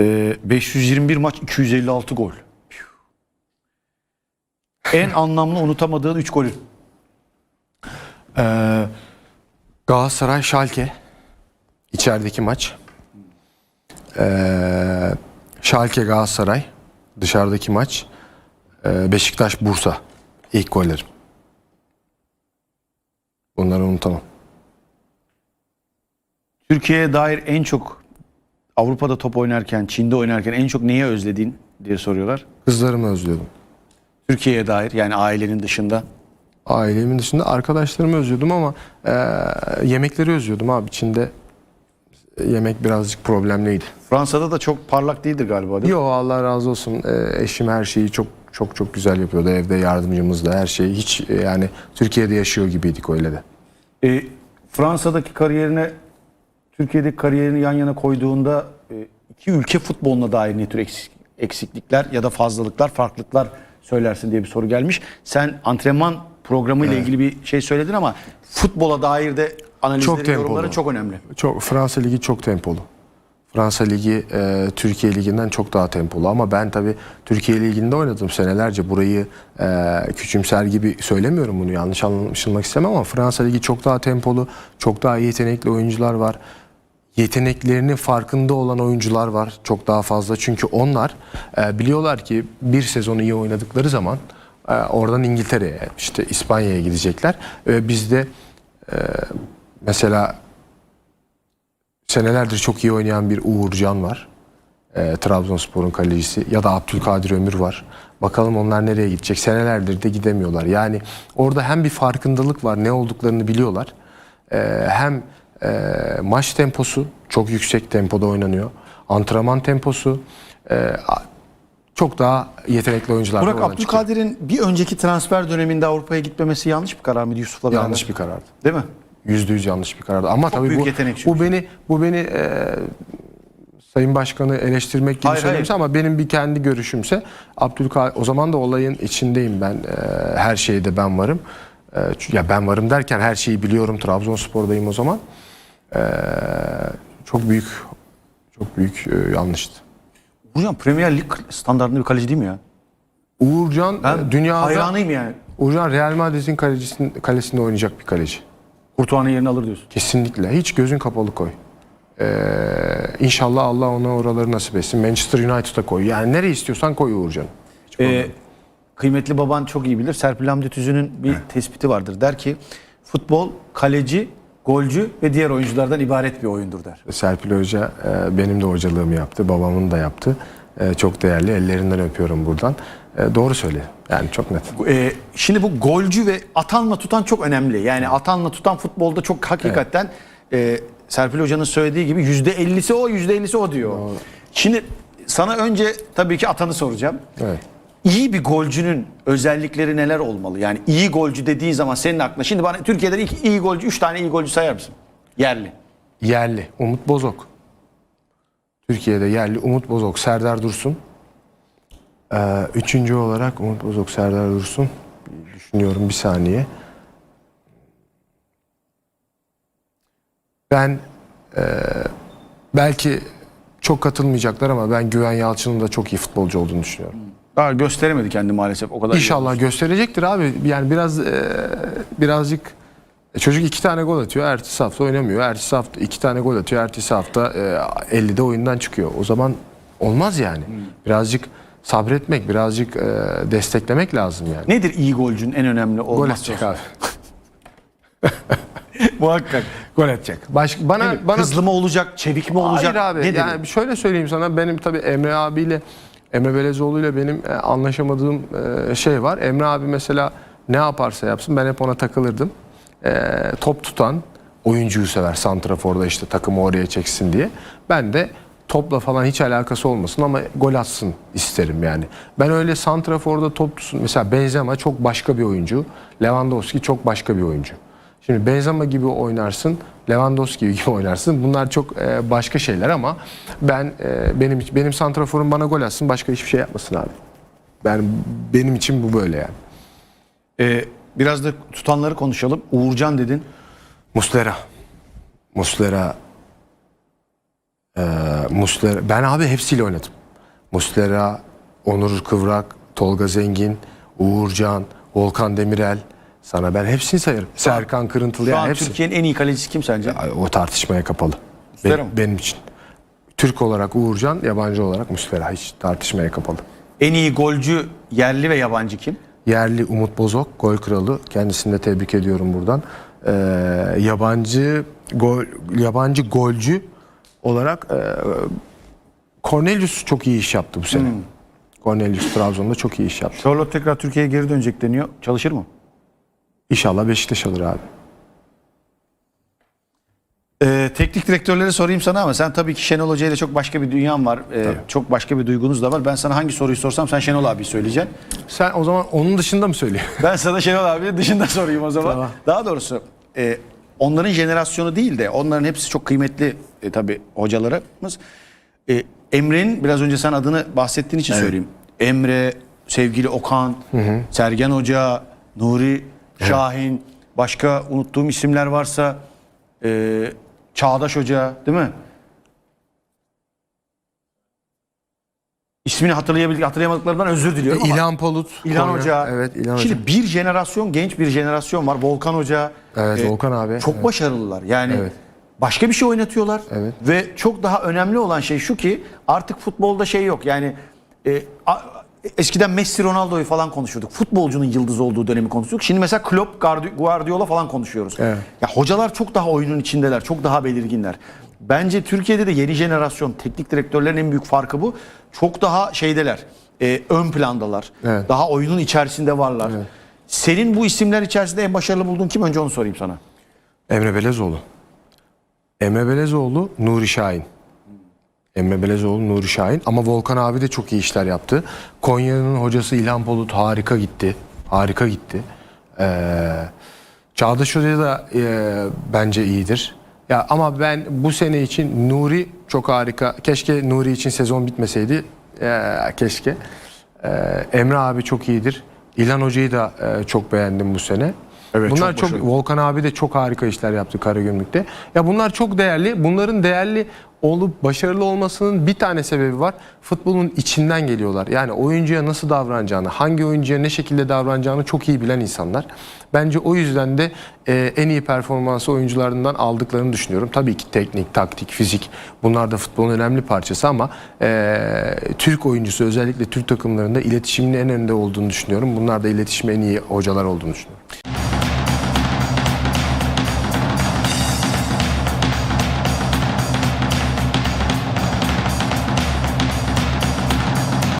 Ee, 521 maç 256 gol. En anlamlı unutamadığın 3 golü. Ee, Galatasaray Schalke içerideki maç. Ee, Schalke Galatasaray dışarıdaki maç. Ee, Beşiktaş Bursa ilk gollerim. Bunları unutamam. Türkiye'ye dair en çok Avrupa'da top oynarken, Çin'de oynarken en çok neye özlediğin diye soruyorlar. Kızlarımı özlüyordum. Türkiye'ye dair yani ailenin dışında. Ailemin dışında arkadaşlarımı özlüyordum ama e, yemekleri özlüyordum abi. Çin'de yemek birazcık problemliydi. Fransa'da da çok parlak değildir galiba değil mi? Yo Allah razı olsun. E, eşim her şeyi çok çok çok güzel yapıyordu. Evde yardımcımız da her şeyi. Hiç e, yani Türkiye'de yaşıyor gibiydik öyle de. Ee, Fransa'daki kariyerine Türkiye'deki kariyerini yan yana koyduğunda e, iki ülke futboluna dair ne tür eksik- eksiklikler ya da fazlalıklar, farklılıklar söylersin diye bir soru gelmiş. Sen antrenman programı ile ilgili bir şey söyledin ama futbola dair de analizlerin, Çok tempolu. yorumları çok önemli. Çok Fransa Ligi çok tempolu. Fransa Ligi e, Türkiye Ligi'nden çok daha tempolu ama ben tabii Türkiye Ligi'nde oynadım senelerce. Burayı e, küçümser gibi söylemiyorum bunu yanlış anlaşılmak istemem ama Fransa Ligi çok daha tempolu, çok daha yetenekli oyuncular var. Yeteneklerinin farkında olan oyuncular var çok daha fazla. Çünkü onlar e, biliyorlar ki bir sezonu iyi oynadıkları zaman e, oradan İngiltere'ye işte İspanya'ya gidecekler. E, bizde e, mesela senelerdir çok iyi oynayan bir Uğurcan var. Ee, Trabzonspor'un kalecisi ya da Abdülkadir Ömür var. Bakalım onlar nereye gidecek. Senelerdir de gidemiyorlar. Yani orada hem bir farkındalık var, ne olduklarını biliyorlar. Ee, hem e, maç temposu çok yüksek tempoda oynanıyor. Antrenman temposu e, çok daha yetenekli oyuncular Burak. Abdülkadir'in bir önceki transfer döneminde Avrupa'ya gitmemesi yanlış bir karar mıydı Yusuf'la beraber? yanlış bir karardı. Değil mi? Yüzde yüz yanlış bir karardı. Ama tabii büyük bu, bu beni bu beni e, Sayın Başkanı eleştirmek gibi Hayır, ama benim bir kendi görüşümse Abdülkadir o zaman da olayın içindeyim ben. E, her şeyde ben varım. E, ya ben varım derken her şeyi biliyorum. Trabzonspor'dayım o zaman. E, çok büyük çok büyük e, yanlıştı. Hocam Premier Lig standartında bir kaleci değil mi ya? Uğurcan Ben e, dünyada hayranıyım yani. Uğurcan Real Madrid'in kalecisinin kalesinde oynayacak bir kaleci. Kurtuğan'ın yerini alır diyorsun. Kesinlikle. Hiç gözün kapalı koy. Ee, inşallah Allah ona oraları nasip etsin. Manchester United'a koy. Yani nereye istiyorsan koy Uğurcan. Ee, kıymetli baban çok iyi bilir. Serpil Hamdi Tüzün'ün bir tespiti vardır. Der ki futbol kaleci, golcü ve diğer oyunculardan ibaret bir oyundur der. Serpil Hoca e, benim de hocalığımı yaptı. Babamın da yaptı. E, çok değerli. Ellerinden öpüyorum buradan. E, doğru söylüyor. Yani çok net. Şimdi bu golcü ve atanla tutan çok önemli. Yani atanla tutan futbolda çok hakikaten e, Serpil Hoca'nın söylediği gibi yüzde ellisi o, yüzde ellisi o diyor. Şimdi sana önce tabii ki atanı soracağım. Evet. İyi bir golcünün özellikleri neler olmalı? Yani iyi golcü dediğin zaman senin aklına şimdi bana Türkiye'de iki iyi golcü, üç tane iyi golcü sayar mısın? Yerli. Yerli. Umut Bozok. Türkiye'de yerli Umut Bozok, Serdar Dursun. Ee, üçüncü olarak Umut Bozok, Serdar Dursun. Düşünüyorum bir saniye. Ben e, belki çok katılmayacaklar ama ben Güven Yalçın'ın da çok iyi futbolcu olduğunu düşünüyorum. Daha gösteremedi kendi maalesef o kadar. iyi. İnşallah gösterecektir abi. Yani biraz e, birazcık e, çocuk iki tane gol atıyor. Ertesi hafta oynamıyor. Ertesi hafta iki tane gol atıyor. Ertesi hafta e, 50'de oyundan çıkıyor. O zaman olmaz yani. Birazcık sabretmek, birazcık e, desteklemek lazım yani. Nedir iyi golcünün en önemli Gol olmazsa atacak abi. Muhakkak. Gol atacak. Baş, bana bana Hızlı mı olacak, çevik mi olacak? Hayır abi. Nedir? Yani şöyle söyleyeyim sana. Benim tabii Emre abiyle Emre Belezoğlu ile benim e, anlaşamadığım e, şey var. Emre abi mesela ne yaparsa yapsın ben hep ona takılırdım. E, top tutan oyuncuyu sever. Santrafor'da işte takımı oraya çeksin diye. Ben de topla falan hiç alakası olmasın ama gol atsın isterim yani. Ben öyle Santrafor'da top tutsun. Mesela Benzema çok başka bir oyuncu. Lewandowski çok başka bir oyuncu. Şimdi Benzema gibi oynarsın, Lewandowski gibi oynarsın. Bunlar çok e, başka şeyler ama ben e, benim benim santraforum bana gol atsın, başka hiçbir şey yapmasın abi. Ben benim için bu böyle yani. Ee, biraz da tutanları konuşalım. Uğurcan dedin. Muslera. Muslera Ee, Muslera, ben abi hepsiyle oynadım. Muslera, Onur Kıvrak, Tolga Zengin, Uğurcan, Volkan Demirel. Sana ben hepsini sayarım. Serkan Kırıntılı Şu yani an hepsi. Türkiye'nin en iyi kalecisi kim sence? Ay, O tartışmaya kapalı. Muslera Be- mı? benim için. Türk olarak Uğurcan, yabancı olarak Muslera hiç tartışmaya kapalı. En iyi golcü yerli ve yabancı kim? Yerli Umut Bozok, gol kralı. Kendisini de tebrik ediyorum buradan. Ee, yabancı gol yabancı golcü olarak e, Cornelius çok iyi iş yaptı bu sene. Cornelius Trabzon'da çok iyi iş yaptı. Charlotte tekrar Türkiye'ye geri dönecek deniyor. Çalışır mı? İnşallah Beşiktaş alır abi. Ee, teknik direktörleri sorayım sana ama sen tabii ki Şenol Hoca ile çok başka bir dünyan var. Ee, çok başka bir duygunuz da var. Ben sana hangi soruyu sorsam sen Şenol abi söyleyeceksin. Sen o zaman onun dışında mı söylüyorsun? Ben sana Şenol abi dışında sorayım o zaman. Tamam. Daha doğrusu e, onların jenerasyonu değil de onların hepsi çok kıymetli e, tabii hocalarımız. E, Emre'nin biraz önce sen adını bahsettiğin için söyleyeyim. Emre, sevgili Okan, Sergen Hoca, Nuri Şahin, başka unuttuğum isimler varsa e, Çağdaş Hoca değil mi? İsmini hatırlayabildik, hatırlayamadıklarından özür diliyorum ama. İlhan Polut. İlhan Konya. Hoca. Evet İlhan Şimdi Hoca. bir jenerasyon, genç bir jenerasyon var. Volkan Hoca. Evet, e, Volkan abi. Çok Evet. başarılılar. Yani Evet. başka bir şey oynatıyorlar. Evet. Ve çok daha önemli olan şey şu ki artık futbolda şey yok. Yani e, a- eskiden Messi, Ronaldo'yu falan konuşuyorduk. Futbolcunun yıldız olduğu dönemi konuşuyorduk. Şimdi mesela Klopp, Guardi- Guardiola falan konuşuyoruz. Evet. Ya hocalar çok daha oyunun içindeler. Çok daha belirginler. Bence Türkiye'de de yeni jenerasyon teknik direktörlerin en büyük farkı bu. Çok daha şeydeler. e, ön plandalar. Evet. Daha oyunun içerisinde varlar. Senin bu isimler içerisinde en başarılı bulduğun kim? Önce onu sorayım sana. Emre Belezoğlu. Emre Belezoğlu, Nuri Şahin. Emre Belezoğlu, Nuri Şahin. Ama Volkan abi de çok iyi işler yaptı. Konya'nın hocası İlhan Polut harika gitti. Harika gitti. Ee, Çağdaş Hoca da e, bence iyidir. Ya ama ben bu sene için Nuri çok harika. Keşke Nuri için sezon bitmeseydi. Ee, keşke. Ee, Emre abi çok iyidir. İlhan Hoca'yı da e, çok beğendim bu sene. Evet, Bunlar çok çok. Volkan abi de çok harika işler yaptı Karagümrük'te. Ya bunlar çok değerli. Bunların değerli olup başarılı olmasının bir tane sebebi var. Futbolun içinden geliyorlar. Yani oyuncuya nasıl davranacağını, hangi oyuncuya ne şekilde davranacağını çok iyi bilen insanlar. Bence o yüzden de e, en iyi performansı oyuncularından aldıklarını düşünüyorum. Tabii ki teknik, taktik, fizik bunlar da futbolun önemli parçası ama e, Türk oyuncusu özellikle Türk takımlarında iletişimin en önde olduğunu düşünüyorum. Bunlar da iletişime en iyi hocalar olduğunu düşünüyorum.